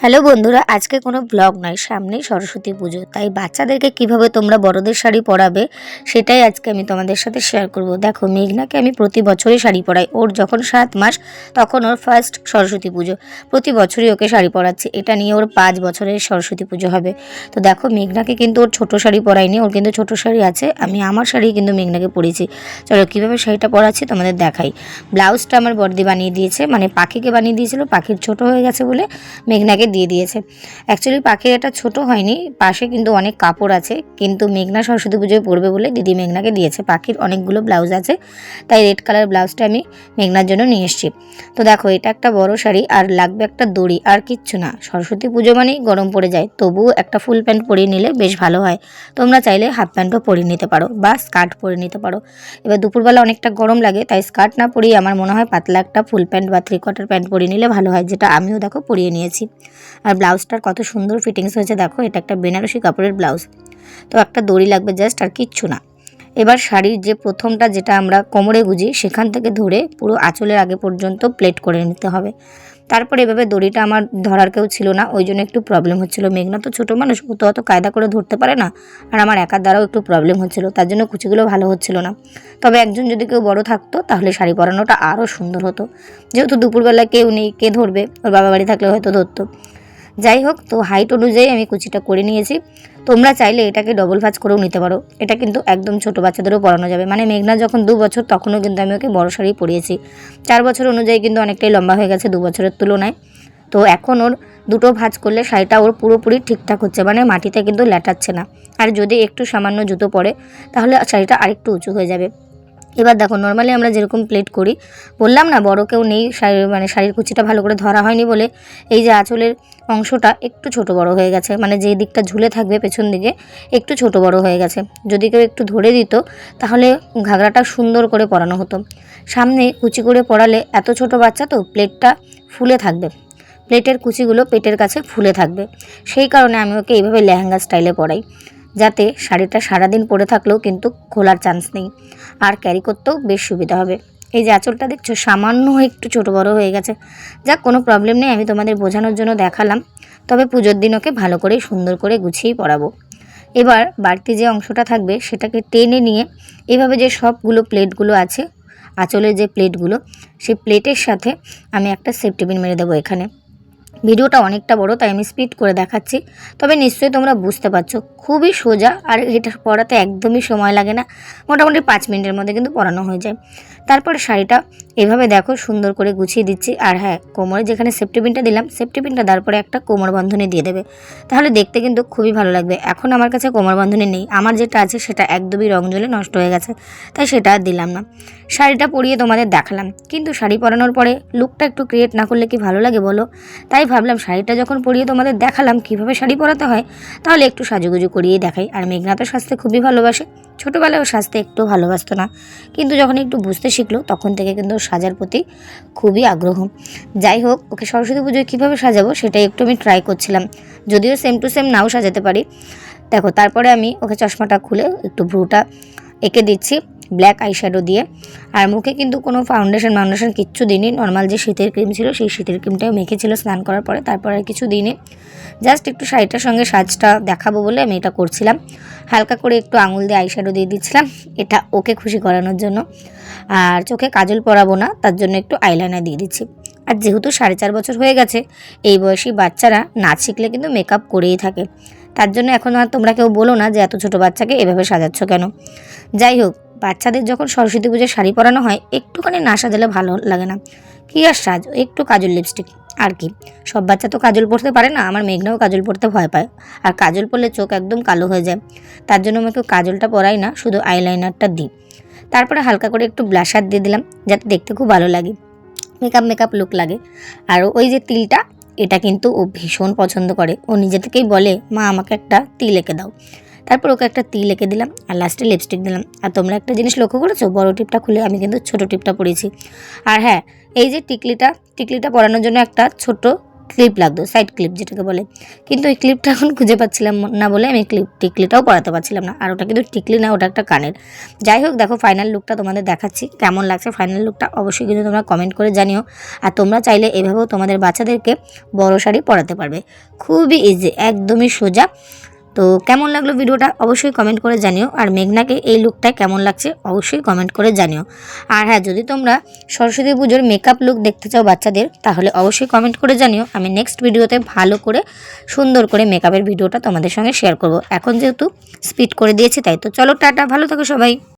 Hello বন্ধুরা, আজকে কোনো ব্লগ নয়, সামনেই সরস্বতী পুজো। তাই বাচ্চাদেরকে কীভাবে তোমরা বড়দের শাড়ি পরাবে, সেটাই আজকে আমি তোমাদের সাথে শেয়ার করব। দেখো, মেঘনাকে আমি প্রতি বছরই শাড়ি পরাই। ওর যখন সাত মাস, তখন ওর ফার্স্ট সরস্বতী পুজো। প্রতি বছরই ওকে শাড়ি পরাচ্ছি। এটা নিয়ে ওর পাঁচ বছরের সরস্বতী পুজো হবে। তো দেখো, মেঘনাকে কিন্তু ওর ছোট শাড়ি পরাইনি। ওর কিন্তু ছোট শাড়ি আছে। আমি আমার শাড়ি কিন্তু মেঘনাকে পরেছি। চলো, কীভাবে শাড়িটা পরাচ্ছি তোমাদের দেখাই। ব্লাউজটা আমার বর্দি বানিয়ে দিয়েছে। মানে পাখিকে বানিয়ে দিয়েছিল। পাখির ছোট হয়ে গেছে বলে মেঘনাকে দিয়েছে। অ্যাকচুয়ালি পাখির এটা ছোট হয়নি, পাশে কিন্তু অনেক কাপড় আছে, কিন্তু মেঘনা সরস্বতী পুজোয় পরবে বলে দিদি মেঘনাকে দিয়েছে। পাখির অনেকগুলো ব্লাউজ আছে, তাই রেড কালার ব্লাউজটা আমি মেঘনার জন্য নিয়ে এসেছি। তো দেখো, এটা একটা বড় শাড়ি, আর লাগবে একটা দড়ি, আর কিচ্ছু না। সরস্বতী পুজো মানেই গরম পড়ে যায়, তবুও একটা ফুল প্যান্ট পরিয়ে নিলে বেশ ভালো হয়। তোমরা চাইলে হাফ প্যান্টও পরিয়ে নিতে পারো, বা স্কার্ট পরে নিতে পারো। এবার দুপুরবেলা অনেকটা গরম লাগে, তাই স্কার্ট না পরিয়ে আমার মনে হয় পাতলা একটা ফুল প্যান্ট বা থ্রি কোয়ার্টার প্যান্ট পরিয়ে নিলে ভালো হয়, যেটা আমিও দেখো পরিয়ে নিয়েছি। আর ব্লাউজটার কত সুন্দর ফিটিংস হয়েছে, দেখো, এটা একটা বেনারসি কাপড়ের ব্লাউজ। তো একটা দড়ি লাগবে জাস্ট আর কিচ্ছু না। এবার শাড়ির যে প্রথমটা যেটা আমরা কোমরে গুজি, সেখান থেকে ধরে পুরো আঁচলের আগে পর্যন্ত প্লেট করে নিতে হবে। তারপরে এভাবে দড়িটা আমার ধরার কেউ ছিল না, ওই জন্য একটু প্রবলেম হচ্ছিল। মেঘনা তো ছোটো মানুষ, ও তো অত কায়দা করে ধরতে পারে না। আর আমার একার দ্বারাও একটু প্রবলেম হচ্ছিল, তার জন্য কুচিগুলো ভালো হচ্ছিল না। তবে একজন যদি কেউ বড় থাকতো, তাহলে শাড়ি পরানোটা আরও সুন্দর হতো। যেহেতু দুপুরবেলা কেউ নেই, কে ধরবে? ওর বাবা বাড়ি থাকলে হয়তো ধরতো। যাই হোক তো হাইট অনুযায়ী আমি কুচিটা করে নিয়েছি। তোমরা চাইলে এটাকে ডবল ভাজ করেও নিতে পারো। এটা কিন্তু একদম ছোট বাচ্চাদেরও পরানো যাবে। মানে মেঘনা যখন দু বছর, তখনও কিন্তু আমি ওকে বড় শাড়ি পরিয়েছি। চার বছর অনুযায়ী কিন্তু অনেকটাই লম্বা হয়ে গেছে দু বছরের তুলনায়। তো এখন ওর দুটো ভাঁজ করলে শাড়িটা ওর পুরোপুরি ঠিকঠাক হচ্ছে। মানে মাটিতে কিন্তু ল্যাটাচ্ছে না। আর যদি একটু সামান্য জুতো পরে, তাহলে শাড়িটা আরেকটু উঁচু হয়ে যাবে। এবার দেখো নর্মালি আমরা যেরকম প্লেট করি, বললাম না বড় কেউ নেই মানে শাড়ির কুচিটা ভালো করে ধরা হয়নি বলে, এই যে আঁচলের অংশটা একটু ছোট বড় হয়ে গেছে মানে যেই দিকটা ঝুলে থাকবে পেছন দিকে একটু ছোট বড় হয়ে গেছে। যদি কেউ একটু ধরে দিত, তাহলে ঘাগরাটা সুন্দর করে পরানো হতো। সামনে কুচি করে পরালে এত ছোট বাচ্চা তো প্লেটটা ফুলে থাকবে। প্লেটের কুচিগুলো পেটের কাছে ফুলে থাকবে। সেই কারণে আমি ওকে এইভাবে লেহেঙ্গা স্টাইলে পরাই। যাতে শাড়িটা সারাদিন পরে থাকলেও কিন্তু খোলার চান্স নেই। আর ক্যারি করতেও বেশ সুবিধা হবে। এই যে আঁচলটা দেখছ, সামান্য একটু ছোট বড় হয়ে গেছে। যাক, কোনো প্রবলেম নেই, আমি তোমাদের বোঝানোর জন্য দেখালাম। তবে পুজোর দিন ওকে ভালো করে সুন্দর করে গুছিয়েই পরাবো। এবার বাড়তি যে অংশটা থাকবে, সেটাকে টেনে নিয়ে এভাবে যে সবগুলো প্লেটগুলো আছে, আঁচলের যে প্লেটগুলো, সেই প্লেটের সাথে আমি একটা সেফটি পিন মেরে দেবো এখানে। ভিডিওটা অনেকটা বড়, তাই আমি স্পিড করে দেখাচ্ছি। তবে নিশ্চয়ই তোমরা বুঝতে পারছ, খুবই সোজা আর এটা পড়াতে একদমই সময় লাগে না। মোটামুটি পাঁচ মিনিটের মধ্যে কিন্তু পড়ানো হয়ে যায়। তারপরে শাড়িটা এভাবে দেখো সুন্দর করে গুছিয়ে দিচ্ছি। আর হ্যাঁ কোমরে যেখানে সেফটি পিনটা দিলাম সেফটি পিনটা দেওয়ার পরে একটা কোমর বন্ধনী দিয়ে দেবে। তাহলে দেখতে কিন্তু খুবই ভালো লাগবে। এখন আমার কাছে কোমর বন্ধনী নেই। আমার যেটা আছে সেটা একদমই রং জ্বলে নষ্ট হয়ে গেছে, তাই সেটা আর দিলাম না। শাড়িটা পরিয়ে তোমাদের দেখালাম। কিন্তু শাড়ি পরানোর পরে লুকটা একটু ক্রিয়েট না করলে কি ভালো লাগে বলো? তাই ভাবলাম শাড়িটা যখন পরিয়ে তোমাদের দেখালাম কীভাবে শাড়ি পরাতে হয়, তাহলে একটু সাজুগুজু করিয়ে দেখাই। আর মেঘনা তো খুবই ভালোবাসে। ছোটোবেলায় ও সাজতে একটু ভালোবাসতো না। কিন্তু যখন একটু বুঝতে শিখলো, তখন থেকে কিন্তু সাজার প্রতি খুবই আগ্রহ। যাই হোক, ওকে সরস্বতী পুজোয় কীভাবে সাজাবো সেটাই একটু আমি ট্রাই করছিলাম। যদিও সেম টু সেম নাও সাজাতে পারি। দেখো, তারপরে আমি ওকে চশমাটা খুলে একটু ভ্রুটা এঁকে দিচ্ছি। ব্ল্যাক আইশ্যাডো দিয়ে। আর মুখে কিন্তু কোনো ফাউন্ডেশন ফাউন্ডেশন কিচ্ছু দিইনি। নর্মাল যে শীতের ক্রিম ছিল, সেই শীতের ক্রিমটাও মেখেছিল স্নান করার পরে। তারপর আর কিছু দিইনি। জাস্ট একটু শাড়িটার সঙ্গে সাজটা দেখাবো বলে আমি এটা করছিলাম। হালকা করে একটু আঙুল দিয়ে আইশ্যাডো দিয়ে দিচ্ছিলাম। এটা ওকে খুশি করানোর জন্য। আর চোখে কাজল পরাবো না, তার জন্য একটু আইলাইনার দিয়ে দিচ্ছি। আর যেহেতু সাড়ে চার বছর হয়ে গেছে, এই বয়সী বাচ্চারা নাচ শিখলে কিন্তু মেকআপ করেই থাকে। তার জন্য এখন আর তোমরা কেউ বলো না যে এত ছোটো বাচ্চাকে এভাবে সাজাচ্ছ কেন? যাই হোক বাচ্চাদের যখন সরস্বতী পুজোর শাড়ি পরানো হয়, একটুখানি না সাজালে ভালো লাগে না। কী আর সাজ একটু কাজল লিপস্টিক আর কি। সব বাচ্চা তো কাজল পরতে পারে না, আমার মেঘনাও কাজল পরতে ভয় পায়। আর কাজল পরলে চোখ একদম কালো হয়ে যায়। তার জন্য আমাকে কাজলটা পরাই না, শুধু আইলাইনারটা দিই। তারপরে হালকা করে একটু ব্লাশার দিয়ে দিলাম, যাতে দেখতে খুব ভালো লাগে। মেকআপ মেকআপ লুক লাগে। আর ওই যে তিলটা, এটা কিন্তু ও ভীষণ পছন্দ করে। ও নিজে থেকেই বলে, মা, আমাকে একটা তিল এঁকে দাও। তারপর ওকে একটা তিল এঁকে দিলাম, আর লাস্টে লিপস্টিক দিলাম। আর তোমরা একটা জিনিস লক্ষ্য করেছ? বড় টিপটা খুলে আমি কিন্তু ছোট টিপটা পরেছি আর হ্যাঁ এই যে টিকলিটা টিকলিটা পরানোর জন্য একটা ছোট ক্লিপ লাগতো সাইড ক্লিপ যেটাকে বলে। কিন্তু ওই ক্লিপটা এখন খুঁজে পাচ্ছিলাম না বলে আমি ক্লিপ টিকলিটাও পরাতে পারছিলাম না। আর ওটা কিন্তু টিকলি না, ওটা একটা কানের। যাই হোক, দেখো ফাইনাল লুকটা তোমাদের দেখাচ্ছি, কেমন লাগছে ফাইনাল লুকটা অবশ্যই কিন্তু তোমরা কমেন্ট করে জানিও। আর তোমরা চাইলে এভাবেও তোমাদের বাচ্চাদেরকে বড় শাড়ি পরাতে পারবে। খুবই ইজি একদমই সোজা। তো কেমন লাগল ভিডিওটা অবশ্যই কমেন্ট করে জানিও। আর মেঘনাকে এই লুকটা কেমন লাগছে অবশ্যই কমেন্ট করে জানিও। আর হ্যাঁ যদি তোমরা সরস্বতী পুজোর মেকআপ লুক দেখতে চাও বাচ্চাদের, তাহলে অবশ্যই কমেন্ট করে জানিও। আমি নেক্সট ভিডিওতে ভালো করে, সুন্দর করে মেকআপের ভিডিওটা তোমাদের সঙ্গে শেয়ার করব। এখন যেহেতু স্পিড করে দিয়েছি, তাই তো। চলো, টাটা, ভালো থাকো সবাই।